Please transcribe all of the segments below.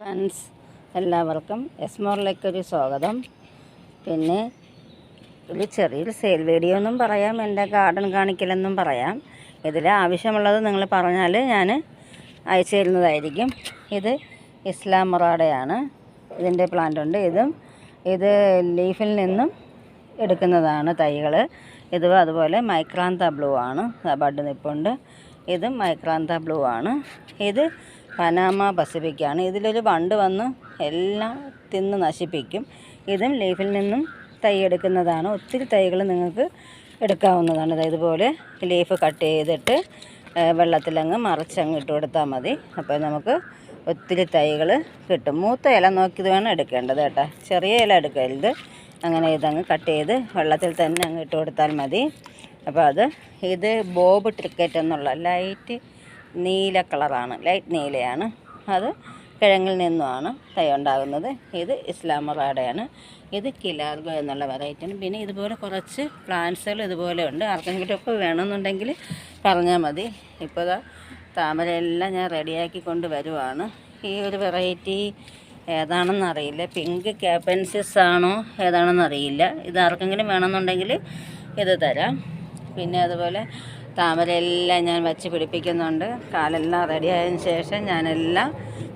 Friends എല്ലാവർക്കും എസ്മോറിലേക്ക് ഒരു സ്വാഗതം. പിന്നെ ഒരു ചെറിയൊരു സെയിൽ വീഡിയോ ഒന്നും പറയാം എന്റെ ഗാർഡൻ കാണിക്കലെന്നും പറയാം. ഇതിൽ ആവശ്യമുള്ളത് നിങ്ങൾ പറഞ്ഞാൽ ഞാൻ അയച്ചു തരുന്നതായിരിക്കും. ഇത് ഇസ്ലാം മൊറാഡയാണ് ഇതിന്റെ പ്ലാന്റ് ഉണ്ട്. ഇതും ഇത് ലീഫിൽ നിന്നും എടുക്കുന്നതാണ് തൈകൾ ഇത് അതുപോലെ മൈക്രാന്ത ബ്ലൂ ആണ്. ബഡ് നിപ്പുണ്ട്. ഇതും മൈക്രാന്ത ബ്ലൂ ആണ്. ഇത് പനാമ പസഫിക്കാണ്. ഇതിലൊരു വണ്ട് വന്ന് എല്ലാം തിന്ന് നശിപ്പിക്കും. ഇതും ലീഫിൽ നിന്നും തൈ എടുക്കുന്നതാണ്. ഒത്തിരി തൈകൾ നിങ്ങൾക്ക് എടുക്കാവുന്നതാണ്. അതായത് ഇതുപോലെ ലീഫ് കട്ട് ചെയ്തിട്ട് വെള്ളത്തിലങ്ങ് മറിച്ചങ്ങ് ഇട്ട് കൊടുത്താൽ മതി. അപ്പോൾ നമുക്ക് ഒത്തിരി തൈകൾ കിട്ടും. മൂത്ത ഇല നോക്കിയത് വേണം എടുക്കേണ്ടത് കേട്ടോ. ചെറിയ ഇല എടുക്കരുത്. അങ്ങനെ ഇതങ്ങ് കട്ട് ചെയ്ത് വെള്ളത്തിൽ തന്നെ അങ്ങ് ഇട്ട് കൊടുത്താൽ മതി. അപ്പോൾ അത് ഇത് ബോബ് ട്രിക്കറ്റ് എന്നുള്ള ലൈറ്റ് നീല കളറാണ് ലൈറ്റ് നീലയാണ്. അത് കിഴങ്ങിൽ നിന്നുമാണ് തൈ ഉണ്ടാകുന്നത് ഇത് ഇസ്ലാമറാടയാണ് ഇത് കിലാർഗോ എന്നുള്ള വെറൈറ്റിയാണ് പിന്നെ ഇതുപോലെ കുറച്ച് പ്ലാന്റ്സുകൾ ഇതുപോലെ ഉണ്ട്. ആർക്കെങ്കിലും ഒക്കെ വേണമെന്നുണ്ടെങ്കിൽ പറഞ്ഞാൽ മതി. ഇപ്പോൾ താമരയെല്ലാം ഞാൻ റെഡിയാക്കി കൊണ്ട് വരുവാണ്. ഈ ഒരു വെറൈറ്റി ഏതാണെന്ന് അറിയില്ല. പിങ്ക് ക്യാപ്പൻസിസ് ആണോ ഏതാണെന്ന് അറിയില്ല. ഇത് ആർക്കെങ്കിലും വേണമെന്നുണ്ടെങ്കിൽ ഇത് തരാം. പിന്നെ അതുപോലെ താമരയെല്ലാം ഞാൻ വച്ച് പിടിപ്പിക്കുന്നുണ്ട്. കാലെല്ലാം റെഡി ആയതിനു ശേഷം ഞാനെല്ലാം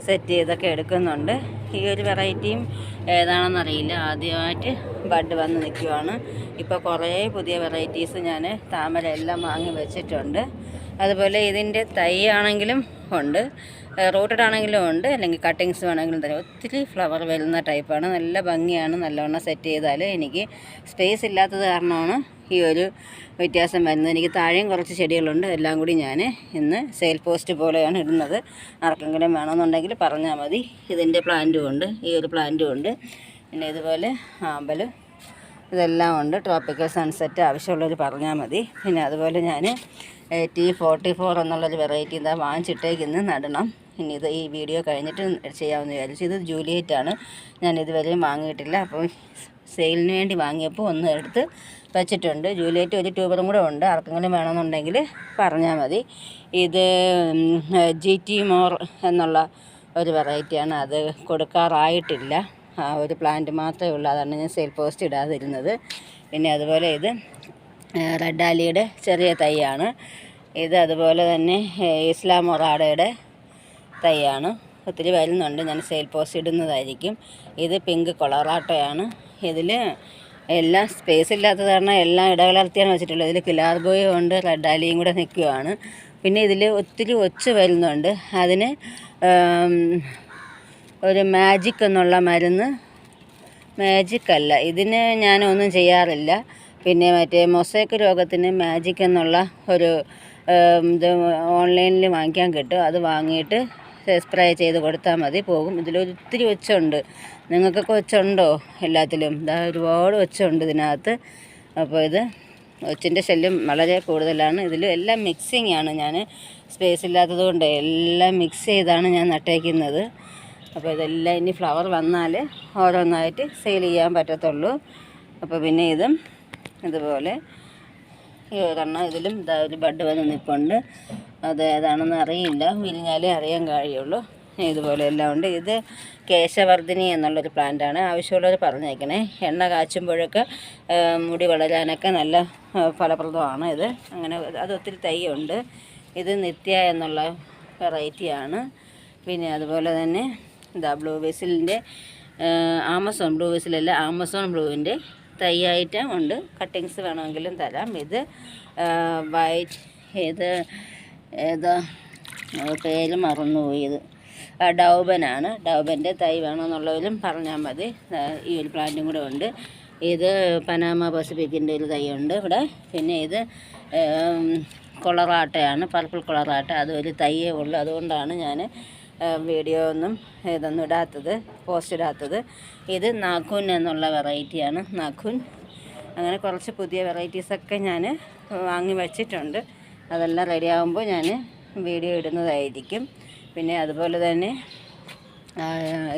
സെറ്റ് ചെയ്തൊക്കെ എടുക്കുന്നുണ്ട്. ഈ ഒരു വെറൈറ്റിയും ഏതാണെന്നറിയില്ല. ആദ്യമായിട്ട് ബഡ് വന്ന് നിൽക്കുവാണ്. ഇപ്പോൾ കുറേ പുതിയ വെറൈറ്റീസ് ഞാൻ താമരയെല്ലാം വാങ്ങി വെച്ചിട്ടുണ്ട്. അതുപോലെ ഇതിന്റെ തൈ ആണെങ്കിലും ഉണ്ട്. റൂട്ടഡ് ആണെങ്കിലും ഉണ്ട്. അല്ലെങ്കിൽ കട്ടിങ്സ് വേണമെങ്കിലും തന്നെ ഒത്തിരി ഫ്ലവർ വരുന്ന ടൈപ്പാണ് നല്ല ഭംഗിയാണ്. നല്ലവണ്ണം സെറ്റ് ചെയ്താൽ എനിക്ക് സ്പേസ് ഇല്ലാത്തത് കാരണമാണ് ഈ ഒരു വ്യത്യാസം വരുന്നത്. എനിക്ക് താഴെയും കുറച്ച് ചെടികളുണ്ട്. എല്ലാം കൂടി ഞാൻ ഇന്ന് സെയിൽ പോസ്റ്റ് പോലെയാണ് ഇടുന്നത്. ആർക്കെങ്കിലും വേണമെന്നുണ്ടെങ്കിൽ പറഞ്ഞാൽ മതി. ഇതിന്റെ പ്ലാന്റും ഉണ്ട്. ഈ ഒരു പ്ലാന്റും ഉണ്ട്. പിന്നെ ഇതുപോലെ ആമ്പൽ ഇതെല്ലാം ഉണ്ട്. ട്രോപ്പിക്കൽ സൺസെറ്റ് ആവശ്യമുള്ളവർ പറഞ്ഞാൽ മതി. പിന്നെ അതുപോലെ ഞാൻ ടി ഫോർട്ടി ഫോർ എന്നുള്ളൊരു വെറൈറ്റി ഇതാ വാങ്ങിച്ചിട്ടേക്ക് നടണം. ഇനി ഇത് ഈ വീഡിയോ കഴിഞ്ഞിട്ട് ചെയ്യാമെന്ന് വിചാരിച്ചു. ഇത് ജൂലിയറ്റാണ് ഞാൻ ഇതുവരെയും വാങ്ങിയിട്ടില്ല. അപ്പോൾ സെയിലിന് വേണ്ടി വാങ്ങിയപ്പോൾ ഒന്ന് എടുത്ത് വെച്ചിട്ടുണ്ട്. ജൂലിയറ്റ് ഒരു ട്യൂബറും കൂടെ ഉണ്ട്. ആർക്കെങ്കിലും വേണമെന്നുണ്ടെങ്കിൽ പറഞ്ഞാൽ മതി. ഇത് ജി ടി മോർ എന്നുള്ള ഒരു വെറൈറ്റിയാണ് അത് കൊടുക്കാറായിട്ടില്ല. ഒരു പ്ലാന്റ് മാത്രമേ ഉള്ളൂ. അതാണ് ഞാൻ സെയിൽ പോസ്റ്റ് ഇടാതിരുന്നത്. പിന്നെ അതുപോലെ ഇത് റെഡ് ആലിയുടെ ചെറിയ തൈയാണ്. ഇത് അതുപോലെ തന്നെ ഇസ്ലാം മൊറാഡയുടെ തൈയാണ്. ഒത്തിരി വരുന്നുണ്ട്. ഞാൻ സെയിൽ പോസ്റ്റ് ഇടുന്നതായിരിക്കും. ഇത് പിങ്ക് കൊളറാട്ടയാണ് ഇതിൽ എല്ലാം സ്പേസ് ഇല്ലാത്തത് കാരണം എല്ലാം ഇടകലർത്തിയാണ് വെച്ചിട്ടുള്ളത്. ഇതിൽ കിലാർഗോയും ഉണ്ട് റെഡ് അലിയും കൂടെ നിൽക്കുകയാണ് പിന്നെ ഇതിൽ ഒത്തിരി ഒച്ച് വരുന്നുണ്ട്. അതിന് ഒരു മാജിക് എന്നുള്ള മരുന്ന് മാജിക് അല്ല. ഇതിന് ഞാനൊന്നും ചെയ്യാറില്ല. പിന്നെ മറ്റേ മൊസൈക്ക് രോഗത്തിന് മാജിക് എന്നുള്ള ഒരു ഇത് ഓൺലൈനിൽ വാങ്ങിക്കാൻ കിട്ടും. അത് വാങ്ങിയിട്ട് സ്പ്രേ ചെയ്ത് കൊടുത്താൽ മതി പോകും. ഇതിലൊത്തിരി ഒച്ചുണ്ട് നിങ്ങൾക്കൊക്കെ ഒച്ചുണ്ടോ എല്ലാത്തിലും? ഇതാ ഒരുപാട് ഒച്ചുണ്ട് ഇതിനകത്ത്. അപ്പോൾ ഇത് ഒച്ചിന്റെ ശല്യം വളരെ കൂടുതലാണ്. ഇതിൽ എല്ലാം മിക്സിങ് ആണ് ഞാൻ സ്പേസ് ഇല്ലാത്തത് കൊണ്ട് എല്ലാം മിക്സ് ചെയ്താണ് ഞാൻ നട്ടേക്കുന്നത്. അപ്പോൾ ഇതെല്ലാം ഇനി ഫ്ലവർ വന്നാൽ ഓരോന്നായിട്ട് സെയിൽ ചെയ്യാൻ പറ്റത്തുള്ളൂ. അപ്പോൾ പിന്നെ ഇതും ഇതുപോലെ. ഈ ഒരെണ്ണം ഇതിലും ഇതാ ഒരു ബഡ് വന്ന് നിൽപ്പുണ്ട് അത് ഏതാണെന്ന് അറിയില്ല. വിരിഞ്ഞാലേ അറിയാൻ കഴിയുള്ളൂ. ഇതുപോലെ എല്ലാം ഉണ്ട്. ഇത് കേശവർദ്ധിനി എന്നുള്ളൊരു പ്ലാന്റാണ് ആവശ്യമുള്ളവർ പറഞ്ഞേക്കണേ എണ്ണ കാച്ചുമ്പോഴൊക്കെ മുടി വളരാനൊക്കെ നല്ല ഫലപ്രദമാണ് ഇത്. അങ്ങനെ അത് ഒത്തിരി തൈയുണ്ട്. ഇത് നിത്യ എന്നുള്ള വെറൈറ്റിയാണ് പിന്നെ അതുപോലെ തന്നെ ഇതാ ബ്ലൂ വെസിലിന്റെ ആമസോൺ ബ്ലൂ വെസിലല്ല ആമസോൺ ബ്ലൂവിന്റെ തൈയായിട്ട് ഉണ്ട്. കട്ടിങ്സ് വേണമെങ്കിലും തരാം. ഇത് വൈറ്റ് ഇത് ഏതാ പേര് മറന്നുപോയി ഇത്. ഡൗബനാണ്. ഡൗബന്റെ തൈ വേണമെന്നുള്ളവരും പറഞ്ഞാൽ മതി. ഈ ഒരു പ്ലാന്റും കൂടെ ഉണ്ട്. ഇത് പനാമ പസഫിക്കിന്റെ ഒരു തൈ ഉണ്ട് ഇവിടെ. പിന്നെ ഇത് കൊളറാട്ടയാണ് പർപ്പിൾ കൊളറാട്ട. അതൊരു തൈയേ ഉള്ളൂ. അതുകൊണ്ടാണ് ഞാൻ വീഡിയോ ഒന്നും ഇതൊന്നും ഇടാത്തത് പോസ്റ്റ് ഇടാത്തത്. ഇത് നാഖൂൻ എന്നുള്ള വെറൈറ്റിയാണ്. നാഖൂൻ അങ്ങനെ കുറച്ച് പുതിയ വെറൈറ്റീസൊക്കെ ഞാൻ വാങ്ങി വച്ചിട്ടുണ്ട്. അതെല്ലാം റെഡി ആകുമ്പോൾ ഞാൻ വീഡിയോ ഇടുന്നതായിരിക്കും. പിന്നെ അതുപോലെ തന്നെ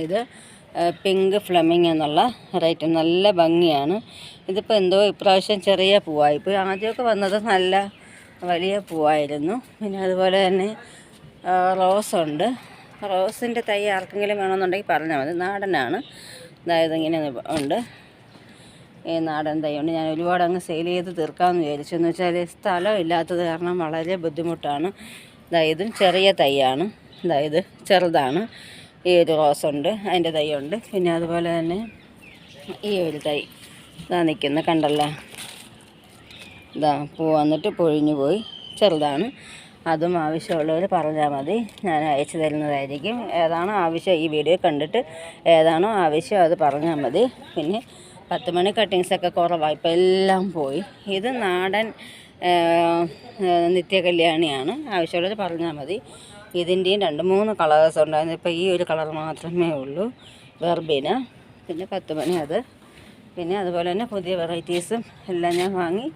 ഇത് പിങ്ക് ഫ്ലമിങ് എന്നുള്ള റേറ്റ് നല്ല ഭംഗിയാണ്. ഇതിപ്പോൾ എന്തോ ഇപ്രാവശ്യം ചെറിയ പൂവായി. ഇപ്പോൾ ആദ്യമൊക്കെ വന്നത് നല്ല വലിയ പൂവായിരുന്നു. പിന്നെ അതുപോലെ തന്നെ റോസ് ഉണ്ട്. റോസിന്റെ തൈ ആർക്കെങ്കിലും വേണമെന്നുണ്ടെങ്കിൽ പറഞ്ഞാൽ മതി. നാടനാണ്. അതായത് ഇങ്ങനെ ഉണ്ട്. ഈ നാടൻ തൈ ഉണ്ട്. ഞാൻ ഒരുപാട് അങ്ങ് സെയിൽ ചെയ്ത് തീർക്കാമെന്ന് വിചാരിച്ചു. എന്ന് വെച്ചാൽ സ്ഥലം ഇല്ലാത്തത് കാരണം വളരെ ബുദ്ധിമുട്ടാണ്. അതായത് ചെറിയ തൈയാണ്. അതായത് ചെറുതാണ്. ഈ ഒരു റോസ് ഉണ്ട് അതിന്റെ തൈ ഉണ്ട് പിന്നെ അതുപോലെ തന്നെ ഈ ഒരു തൈ ഇതാ നിൽക്കുന്ന കണ്ടല്ലോ? ഇതാ പൂ വന്നിട്ട് പൊഴിഞ്ഞു പോയി. ചെറുതാണ്. അതും ആവശ്യമുള്ളവർ പറഞ്ഞാൽ മതി. ഞാൻ അയച്ചു തരുന്നതായിരിക്കും. ഏതാണോ ആവശ്യം ഈ വീഡിയോ കണ്ടിട്ട് ഏതാണോ ആവശ്യം അത് പറഞ്ഞാൽ മതി. പിന്നെ പത്ത് മണി കട്ടിങ്സൊക്കെ കുറവായി. ഇപ്പം എല്ലാം പോയി. ഇത് നാടൻ നിത്യകല്യാണിയാണ്. ആവശ്യമുള്ളവർ പറഞ്ഞാൽ മതി. ഇതിന്റെയും രണ്ട് മൂന്ന് കളേഴ്സ് ഉണ്ടായിരുന്നു. ഇപ്പോൾ ഈ ഒരു കളർ മാത്രമേ ഉള്ളൂ. വെർബിന്. പിന്നെ പത്ത് മണി അത്. പിന്നെ അതുപോലെ തന്നെ പുതിയ വെറൈറ്റീസും എല്ലാം ഞാൻ വാങ്ങി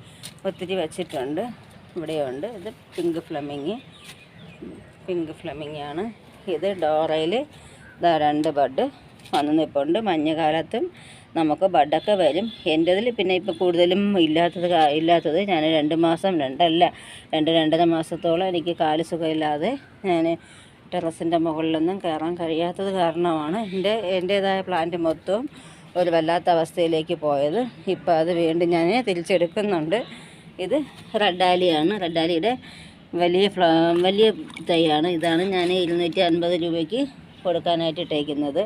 ഒത്തിരി വെച്ചിട്ടുണ്ട്. ഇവിടെയുണ്ട്. ഇത് പിങ്ക് ഫ്ലമിങ് പിങ്ക് ഫ്ലമിങ് ആണ്. ഇത് ഡോറയിൽ ഇതാ രണ്ട് ബഡ്. വന്ന് നിൽപ്പുണ്ട് മഞ്ഞുകാലത്തും നമുക്ക് ബഡൊക്കെ വരും. എന്റെതിൽ പിന്നെ ഇപ്പോൾ കൂടുതലും ഇല്ലാത്തത് ഇല്ലാത്തത് ഞാൻ രണ്ട് മാസം രണ്ടല്ല രണ്ട് രണ്ടര മാസത്തോളം എനിക്ക് കാൽ സുഖമില്ലാതെ ഞാൻ ടെറസിന്റെ മുകളിലൊന്നും കയറാൻ കഴിയാത്തത് കാരണമാണ് എന്റെ എന്റേതായ പ്ലാന്റ് മൊത്തവും ഒരു വല്ലാത്ത അവസ്ഥയിലേക്ക് പോയത്. ഇപ്പോൾ അത് വീണ്ടും ഞാൻ തിരിച്ചെടുക്കുന്നുണ്ട്. ഇത് റെഡാലിയാണ്. റെഡാലിയുടെ വലിയ ഫ്ലാ വലിയ തൈയാണ്. ഇതാണ് ഞാൻ ഇരുന്നൂറ്റി അൻപത് രൂപയ്ക്ക് കൊടുക്കാനായിട്ട് ഇട്ടേക്കുന്നത്.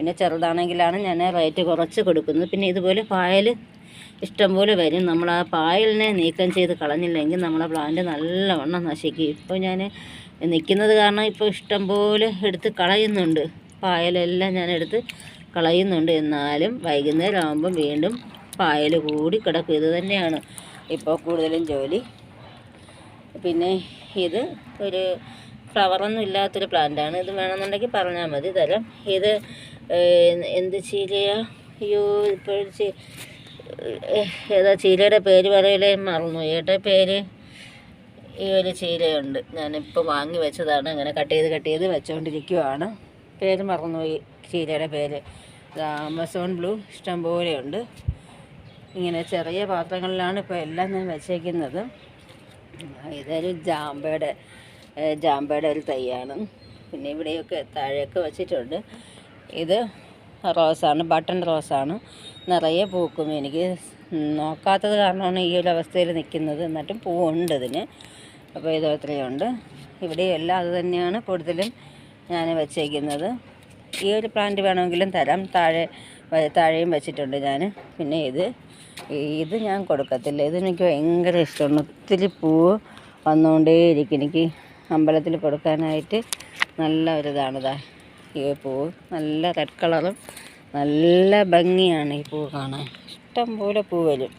പിന്നെ ചെറുതാണെങ്കിലാണ് ഞാൻ റേറ്റ് കുറച്ച് കൊടുക്കുന്നത്. പിന്നെ ഇതുപോലെ പായൽ ഇഷ്ടംപോലെ വരും. നമ്മൾ ആ പായലിനെ നീക്കം ചെയ്ത് കളഞ്ഞില്ലെങ്കിൽ നമ്മളെ പ്ലാന്റ് നല്ലവണ്ണം നശിക്കും. ഇപ്പോൾ ഞാൻ നിൽക്കുന്നത് കാരണം ഇപ്പോൾ ഇഷ്ടംപോലെ എടുത്ത് കളയുന്നുണ്ട്. പായലെല്ലാം ഞാൻ എടുത്ത് കളയുന്നുണ്ട്. എന്നാലും വൈകുന്നേരം ആകുമ്പം വീണ്ടും പായൽ കൂടി കിടക്കും. ഇത് തന്നെയാണ് ഇപ്പോൾ കൂടുതലും ജോലി. പിന്നെ ഇത് ഒരു ഫ്ലവറൊന്നും ഇല്ലാത്തൊരു പ്ലാന്റാണ് ഇത് വേണമെന്നുണ്ടെങ്കിൽ പറഞ്ഞാൽ മതി. തരാം. ഇത് എന്ത് ചീരയാ? അയ്യോ ഇപ്പോഴും ചീ- ഏതാ ചീരയുടെ പേര് പറയലേ മറന്നു ഏട്ട പേര് ഈ ഒരു ചീരയുണ്ട്. ഞാനിപ്പോൾ വാങ്ങി വെച്ചതാണ്. അങ്ങനെ കട്ട് ചെയ്ത് കട്ട് ചെയ്ത് വെച്ചുകൊണ്ടിരിക്കുവാണ് പേര് മറന്നുപോയി. ചീരയുടെ പേര്. ആമസോൺ ബ്ലൂ ഇഷ്ടം പോലെയുണ്ട് ഇങ്ങനെ ചെറിയ പാത്രങ്ങളിലാണ് ഇപ്പോൾ എല്ലാം ഞാൻ വെച്ചേക്കുന്നത്. ഇതൊരു ജാമ്പയുടെ ജാമ്പയുടെ ഒരു തൈയാണ്. പിന്നെ ഇവിടെയൊക്കെ താഴെയൊക്കെ വെച്ചിട്ടുണ്ട്. ഇത് റോസാണ് ബട്ടൺ റോസാണ്. നിറയെ പൂക്കും എനിക്ക്. നോക്കാത്തത് കാരണമാണ് ഈ ഒരു അവസ്ഥയിൽ നിൽക്കുന്നത്. എന്നിട്ടും പൂവുണ്ട് ഇതിന്. അപ്പോൾ ഇത് അത്രയുണ്ട് ഇവിടെയെല്ലാം അത് തന്നെയാണ് കൂടുതലും ഞാൻ വെച്ചേക്കുന്നത്. ഈ ഒരു പ്ലാന്റ് വേണമെങ്കിലും തരാം. താഴെ താഴെയും വെച്ചിട്ടുണ്ട് ഞാൻ. പിന്നെ ഇത് ഇത് ഞാൻ കൊടുക്കത്തില്ല. ഇതെനിക്ക് ഭയങ്കര ഇഷ്ടമാണ്. ഒത്തിരി പൂവ് വന്നുകൊണ്ടേയിരിക്കും. എനിക്ക് അമ്പലത്തിൽ കൊടുക്കാനായിട്ട് നല്ല ഒരിതാണിതാ ഈ പൂവ് നല്ല റെഡ് കളറും നല്ല ഭംഗിയാണ് ഈ പൂവ് കാണാൻ. ഇഷ്ടം പോലെ പൂ വരും.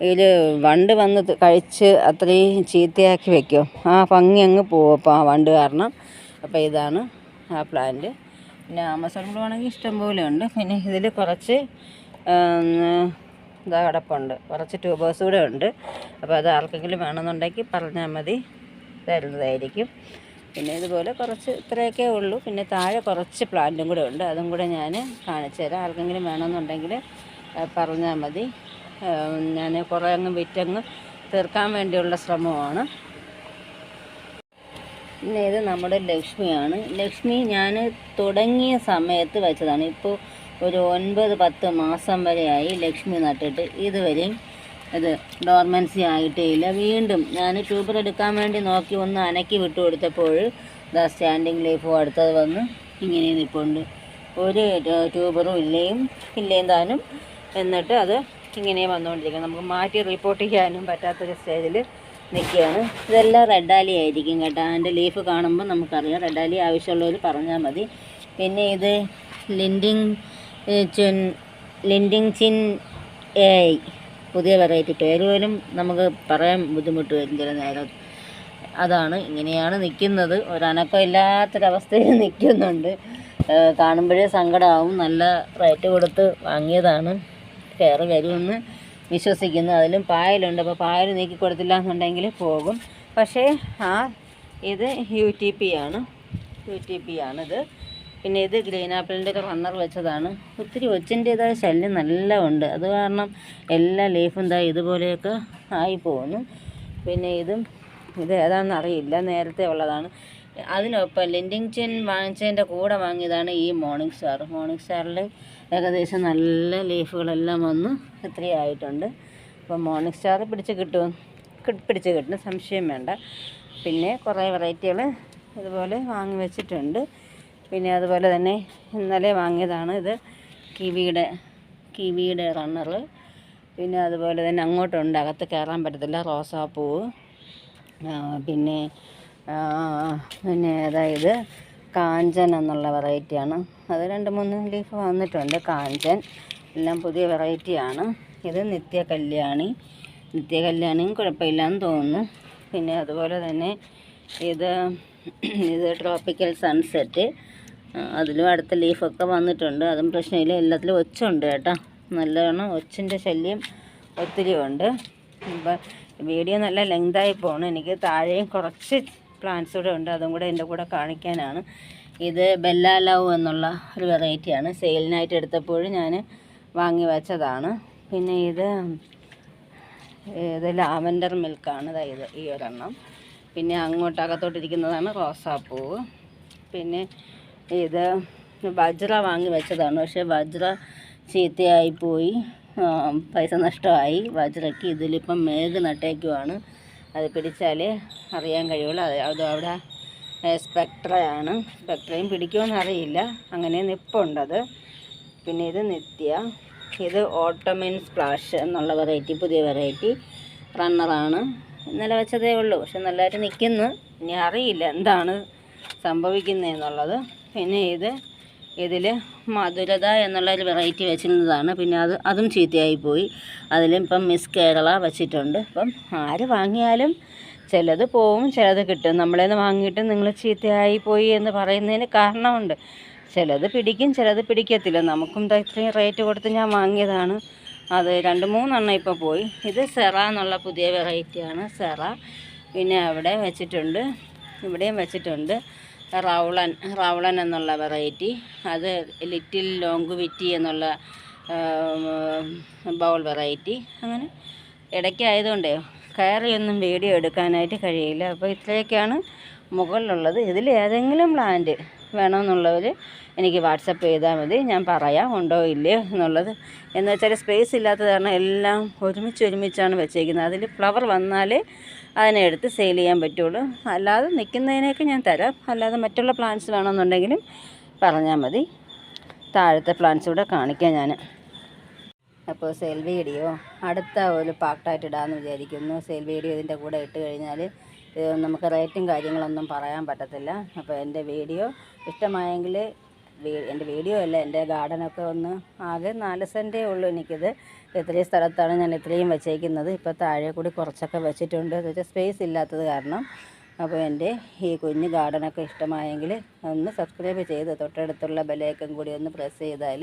ഇതിൽ വണ്ട് വന്ന് കഴിച്ച് അത്രയും ചീത്തയാക്കി വെക്കും. ആ ഭംഗി അങ്ങ് പോവും. അപ്പോൾ ആ വണ്ട് കാരണം അപ്പോൾ ഇതാണ് ആ പ്ലാന്റ് പിന്നെ ആമസോൺ ബ്ലൂ ആണെങ്കിൽ ഇഷ്ടം പോലെ ഉണ്ട്. പിന്നെ ഇതിൽ കുറച്ച് ഇതാ കിടപ്പുണ്ട് കുറച്ച് ട്യൂബേഴ്സ് കൂടെ ഉണ്ട്. അപ്പോൾ അത് ആർക്കെങ്കിലും വേണമെന്നുണ്ടെങ്കിൽ പറഞ്ഞാൽ മതി. തരുന്നതായിരിക്കും. പിന്നെ ഇതുപോലെ കുറച്ച് ഇത്രയൊക്കെ ഉള്ളൂ. പിന്നെ താഴെ കുറച്ച് പ്ലാന്റും കൂടെ ഉണ്ട്. അതും കൂടെ ഞാൻ കാണിച്ചു തരാം. ആർക്കെങ്കിലും വേണമെന്നുണ്ടെങ്കിൽ പറഞ്ഞാൽ മതി. ഞാൻ കുറേ അങ്ങ് വിറ്റങ്ങ് തീർക്കാൻ വേണ്ടിയുള്ള ശ്രമമാണ്. പിന്നെ ഇത് നമ്മുടെ ലക്ഷ്മിയാണ്. ലക്ഷ്മി ഞാൻ തുടങ്ങിയ സമയത്ത് വെച്ചതാണ്. ഇപ്പോൾ ഒരു ഒൻപത് പത്ത് മാസം വരെയായി ലക്ഷ്മി നട്ടിട്ട്. ഇതുവരെയും ഇത് ഡോർമൻസി ആയിട്ടേ ഇല്ല. വീണ്ടും ഞാൻ ട്യൂബർ എടുക്കാൻ വേണ്ടി നോക്കി ഒന്ന് അനക്കി വിട്ടു കൊടുത്തപ്പോൾ ദാ സ്റ്റാൻഡിങ് ലൈഫും അടുത്തത് വന്ന് ഇങ്ങനെ നിൽപ്പുണ്ട് ഒരു ട്യൂ- ട്യൂബറും ഇല്ലേയും ഇല്ലയും താനും. എന്നിട്ട് അത് ഇങ്ങനെ വന്നുകൊണ്ടിരിക്കണം നമുക്ക് മാറ്റി റിപ്പോർട്ട് ചെയ്യാനും പറ്റാത്തൊരു സ്റ്റേജിൽ നിൽക്കുകയാണ്. ഇതെല്ലാം റെഡാലി ആയിരിക്കും കേട്ടോ. അതിന്റെ ലീഫ് കാണുമ്പോൾ നമുക്കറിയാം. റെഡാലി ആവശ്യമുള്ളവർ പറഞ്ഞാൽ മതി. പിന്നെ ഇത് ലിൻഡിങ് ചുൻ ലിൻഡിങ് ചിൻ എ പുതിയ വെറൈറ്റി പേര് പോലും നമുക്ക് പറയാൻ ബുദ്ധിമുട്ട് ചില നേരം. അതാണ് ഇങ്ങനെയാണ് നിൽക്കുന്നത് ഒരനക്കം ഇല്ലാത്തൊരവസ്ഥയിൽ നിൽക്കുന്നുണ്ട് കാണുമ്പോഴേ സങ്കടമാവും നല്ല റേറ്റ് കൊടുത്ത് വാങ്ങിയതാണ്. കയറി വരുമെന്ന് വിശ്വസിക്കുന്നു. അതിലും പായലുണ്ട്. അപ്പോൾ പായൽ നീക്കി കൊടുത്തില്ല എന്നുണ്ടെങ്കിൽ പോകും. പക്ഷേ ആ ഇത് യു ടി പി ആണ്. യു ടി പി ആണിത്. പിന്നെ ഇത് ഗ്രീൻ ആപ്പിളിന്റെ ഒക്കെ റണ്ണർ വെച്ചതാണ്. ഒത്തിരി ഒച്ചിന്റേതായ ശല്യം നല്ല ഉണ്ട് അത് കാരണം എല്ലാ ലീഫും ദാ ഇതുപോലെയൊക്കെ ആയി പോകുന്നു പിന്നെ ഇതും ഇത് ഏതാണെന്ന് അറിയില്ല. നേരത്തെ ഉള്ളതാണ്. അതിനൊപ്പം ലിൻഡിങ്ചൻ വാങ്ങിച്ചതിന്റെ കൂടെ വാങ്ങിയതാണ് ഈ മോർണിംഗ് സ്റ്റാർ മോർണിംഗ് സ്റ്റാറിൽ ഏകദേശം നല്ല ലീഫുകളെല്ലാം വന്ന് ഇത്രയും ആയിട്ടുണ്ട്. അപ്പോൾ മോർണിംഗ് സ്റ്റാർ പിടിച്ച് കിട്ടും പിടിച്ച് കിട്ടും. സംശയം വേണ്ട. പിന്നെ കുറേ വെറൈറ്റികൾ ഇതുപോലെ വാങ്ങി വെച്ചിട്ടുണ്ട്. പിന്നെ അതുപോലെ തന്നെ ഇന്നലെ വാങ്ങിയതാണ് ഇത് കിവിയുടെ കിവിയുടെ റണ്ണർ പിന്നെ അതുപോലെ തന്നെ അങ്ങോട്ടുണ്ട് അകത്ത് കയറാൻ പറ്റത്തില്ല റോസാപ്പൂവ് പിന്നെ പിന്നെ അതായത് കാഞ്ചൻ എന്നുള്ള വെറൈറ്റിയാണ് അത് രണ്ട് മൂന്ന് ലീഫ് വന്നിട്ടുണ്ട് കാഞ്ചൻ. എല്ലാം പുതിയ വെറൈറ്റിയാണ് ഇത് നിത്യ കല്യാണി. നിത്യ കല്യാണിയും കുഴപ്പമില്ലാന്ന് തോന്നുന്നു. പിന്നെ അതുപോലെ തന്നെ ഇത് ഇത് ട്രോപ്പിക്കൽ സൺസെറ്റ് അതിലും അടുത്ത ലീഫൊക്കെ വന്നിട്ടുണ്ട്. അതും പ്രശ്നമില്ല. എല്ലാത്തിലും ഒച്ചുണ്ട് കേട്ടോ. നല്ലവണ്ണം ഒച്ചിന്റെ ശല്യം ഒത്തിരി ഉണ്ട്. ഇപ്പം വീഡിയോ നല്ല ലെങ്തായി പോകണം എനിക്ക് താഴെയും കുറച്ച് പ്ലാന്റ്സ് കൂടെ ഉണ്ട്. അതും കൂടെ എന്റെ കൂടെ കാണിക്കാനാണ്. ഇത് ബെല്ല ലവ് എന്നുള്ള ഒരു വെറൈറ്റിയാണ് സെയിലിനായിട്ട് എടുത്തപ്പോൾ ഞാൻ വാങ്ങി വെച്ചതാണ്. പിന്നെ ഇത് ഇത് ലാവൻഡർ മിൽക്കാണ് ഇത് ഈ ഒരെണ്ണം. പിന്നെ അങ്ങോട്ട് അകത്തോട്ടിരിക്കുന്നതാണ് റോസാപ്പൂവ് പിന്നെ ഇത് വജ്ര വാങ്ങി വെച്ചതാണ്. പക്ഷേ വജ്ര ചീത്തയായി പോയി. പൈസ നഷ്ടമായി. വജ്രയ്ക്ക് ഇതിലിപ്പം മേഘ് നട്ടേക്കുവാണ്. അത് പിടിച്ചാൽ അറിയാൻ കഴിയുള്ളൂ. അത് അത് അവിടെ സ്പെക്ട്രയാണ്. സ്പെക്ട്രയും പിടിക്കുമെന്ന് അറിയില്ല അങ്ങനെ നിപ്പുണ്ടത്. പിന്നെ ഇത് നിത്യ. ഇത് ഓട്ടമിൻ സ്പ്ലാഷ് എന്നുള്ള വെറൈറ്റി പുതിയ വെറൈറ്റി റണ്ണറാണ്. ഇന്നലെ വെച്ചതേ ഉള്ളൂ. പക്ഷെ നല്ലതായിട്ട് നിൽക്കുന്നു. ഇനി അറിയില്ല എന്താണ് സംഭവിക്കുന്നതെന്നുള്ളത്. പിന്നെ ഇത് ഇതിൽ മധുരത എന്നുള്ള ഒരു വെറൈറ്റി വെച്ചിരുന്നതാണ്. പിന്നെ അത് അതും ചീത്തയായി പോയി. അതിലും ഇപ്പം മിസ് കേരള വെച്ചിട്ടുണ്ട്. അപ്പം ആര് വാങ്ങിയാലും ചിലത് പോവും ചിലത് കിട്ടും. നമ്മളേന്ന് വാങ്ങിയിട്ട് നിങ്ങൾ ചീത്തയായി പോയി എന്ന് പറയുന്നതിന് കാരണമുണ്ട്. ചിലത് പിടിക്കും ചിലത് പിടിക്കത്തില്ല. നമുക്കും ഇത്രയും റേറ്റ് കൊടുത്ത് ഞാൻ വാങ്ങിയതാണ്. അത് രണ്ട് മൂന്നെണ്ണം ഇപ്പോൾ പോയി. ഇത് സെറ എന്നുള്ള പുതിയ വെറൈറ്റിയാണ് സെറ. പിന്നെ അവിടെ വെച്ചിട്ടുണ്ട് ഇവിടെയും വെച്ചിട്ടുണ്ട് റൗളൻ റൗളൻ എന്നുള്ള വെറൈറ്റി അത് ലിറ്റിൽ ലോങ്കുവിറ്റി എന്നുള്ള ബൗൾ വെറൈറ്റി അങ്ങനെ ഇടയ്ക്കായതുകൊണ്ടേ കയറിയൊന്നും വീഡിയോ എടുക്കാനായിട്ട് കഴിയില്ല. അപ്പോൾ ഇത്രയൊക്കെയാണ് മുകളിലുള്ളത്. ഇതിൽ ഏതെങ്കിലും പ്ലാന്റ് വേണമെന്നുള്ളവർ എനിക്ക് വാട്സപ്പ് ചെയ്താൽ മതി ഞാൻ പറയാം ഉണ്ടോ ഇല്ലയോ എന്നുള്ളത്. എന്ന് വെച്ചാൽ സ്പേസ് ഇല്ലാത്തത് കാരണം എല്ലാം ഒരുമിച്ച് ഒരുമിച്ചാണ് വെച്ചേക്കുന്നത്. അതിൽ ഫ്ലവർ വന്നാലേ അതിനെ എടുത്ത് സെയിൽ ചെയ്യാൻ പറ്റുള്ളൂ. അല്ലാതെ നിൽക്കുന്നതിനൊക്കെ ഞാൻ തരാം. അല്ലാതെ മറ്റുള്ള പ്ലാന്റ്സ് വേണമെന്നുണ്ടെങ്കിലും പറഞ്ഞാൽ മതി. താഴത്തെ പ്ലാന്റ്സ് കൂടെ കാണിക്കാം ഞാൻ അപ്പോൾ സെയിൽ വീഡിയോ അടുത്ത ഒരു പാർട്ടായിട്ട് ഇടാമെന്ന് വിചാരിക്കുന്നു. സെയിൽ വീഡിയോ ഇതിന്റെ കൂടെ ഇട്ട് കഴിഞ്ഞാൽ നമുക്ക് റേറ്റും കാര്യങ്ങളൊന്നും പറയാൻ പറ്റത്തില്ല. അപ്പോൾ എന്റെ വീഡിയോ ഇഷ്ടമായെങ്കിൽ എന്റെ വീഡിയോ അല്ല എന്റെ ഗാർഡനൊക്കെ ഒന്ന് ആകെ നാല് സെന്റേ ഉള്ളൂ എനിക്കിത്. ഇത്രയും സ്ഥലത്താണ് ഞാൻ ഇത്രയും വെച്ചേക്കുന്നത്. ഇപ്പോൾ താഴെ കൂടി കുറച്ചൊക്കെ വെച്ചിട്ടുണ്ട്. എന്ന് വെച്ചാൽ സ്പേസ് ഇല്ലാത്തത് കാരണം. അപ്പോൾ എന്റെ ഈ കുഞ്ഞ് ഗാർഡനൊക്കെ ഇഷ്ടമായെങ്കിൽ ഒന്ന് സബ്സ്ക്രൈബ് ചെയ്ത് തൊട്ടടുത്തുള്ള ബെലൈക്കൻ കൂടി ഒന്ന് പ്രസ് ചെയ്താൽ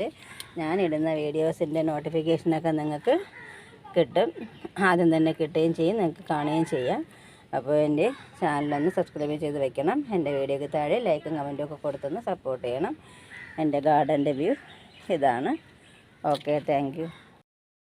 ഞാനിടുന്ന വീഡിയോസിന്റെ നോട്ടിഫിക്കേഷനൊക്കെ നിങ്ങൾക്ക് കിട്ടും. ആദ്യം തന്നെ കിട്ടുകയും ചെയ്യും നിങ്ങൾക്ക് കാണുകയും ചെയ്യാം. അപ്പോൾ എന്റെ ചാനലൊന്ന് സബ്സ്ക്രൈബ് ചെയ്ത് വെക്കണം. എന്റെ വീഡിയോക്ക് താഴെ ലൈക്കും കമന്റും ഒക്കെ കൊടുത്തൊന്ന് സപ്പോർട്ട് ചെയ്യണം. എന്റെ ഗാർഡന്റെ വ്യൂ ഇതാണ്. Okay thank